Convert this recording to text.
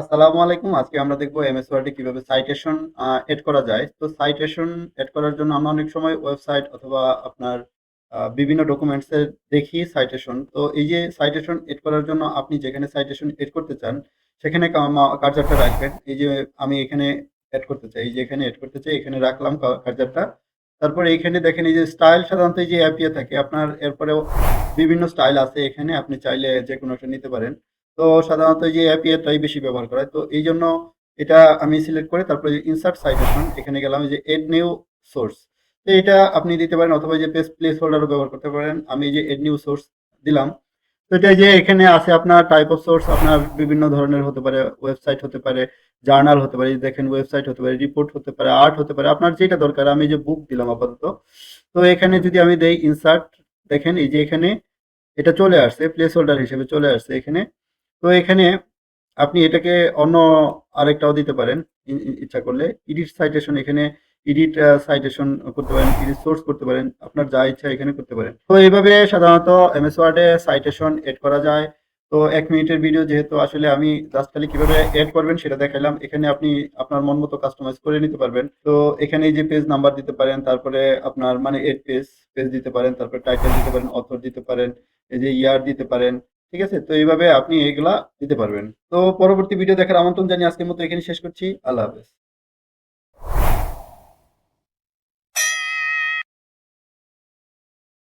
আসসালামু আলাইকুম। আজকে আমরা দেখব এমএস ওয়ার্ডে কীভাবে সাইটেশন এড করা যায়। তো সাইটেশন এড করার জন্য আমরা অনেক সময় ওয়েবসাইট অথবা আপনার বিভিন্ন ডকুমেন্টসে দেখি সাইটেশন তো এই যে সাইটেশন এড করার জন্য আপনি যেখানে সাইটেশন এড করতে চান, সেখানে কার্জারটা রাখবেন। এই যে আমি এখানে এড করতে চাই, এই যে এখানে এড করতে চাই, এখানে রাখলাম কার্জারটা তারপরে এইখানে দেখেন এই যে স্টাইল সাধারণত এই যে অ্যাপিয়ে থাকে, আপনার এরপরেও বিভিন্ন স্টাইল আছে এখানে। আপনি চাইলে যে কোনো একটা নিতে পারেন। তো সাধারণত যে অ্যাপিয়ারটাই বেশি ব্যবহার করা হয়। তো এই জন্য এটা আমি সিলেক্ট করে তারপরে ইনসার্ট সাইটেশন এখানে গেলাম যে এড নিউ সোর্স তো এটা আপনি দিতে পারেন অথবা যে পেজ প্লেস হোল্ডারও ব্যবহার করতে পারেন। আমি যে এড নিউ সোর্স দিলাম। তো এটা যে এখানে আছে আপনার টাইপ অফ সোর্স আপনার বিভিন্ন ধরনের হতে পারে ওয়েবসাইট হতে পারে জার্নাল হতে পারে দেখেন ওয়েবসাইট হতে পারে রিপোর্ট হতে পারে আর্ট হতে পারে, আপনার যেটা দরকার, আমি যে বুক দিলাম আপাতত। তো এখানে যদি আমি দেই ইনসার্ট দেখেন এই যে এখানে এটা চলে আসছে প্লেস হোল্ডার হিসেবে চলে আসছে এখানে। তো এখানে আপনি এটাকে অন্য আরেকটাও দিতে পারেন ইচ্ছা করলে। এডিট সাইটেশন এখানে এডিট সাইটেশন করতে পারেন এডিট সোর্স করতে পারেন, আপনার যা ইচ্ছা এখানে করতে পারেন। তো এইভাবে সাধারণত এমএস ওয়ার্ডে সাইটেশন এড করা যায়। তো এক মিনিটের ভিডিও যেহেতু আসলে আমি জাস্ট খালি কীভাবে এড করবেন সেটা দেখাইলাম। এখানে আপনি আপনার মন মতো কাস্টমাইজ করে নিতে পারবেন। তো এখানে যে পেজ নাম্বার দিতে পারেন, তারপরে আপনার মানে এড পেজ পেজ দিতে পারেন, তারপরে টাইটেল দিতে পারেন অথর দিতে পারেন, এই যে ইয়ার দিতে পারেন ঠিক আছে? তো এইভাবে আপনি এগুলা দিতে পারবেন। তো পরবর্তী ভিডিও দেখার আমন্ত্রণ জানিয়ে আজকের মতো এখানে শেষ করছি। আল্লাহ হাফেজ।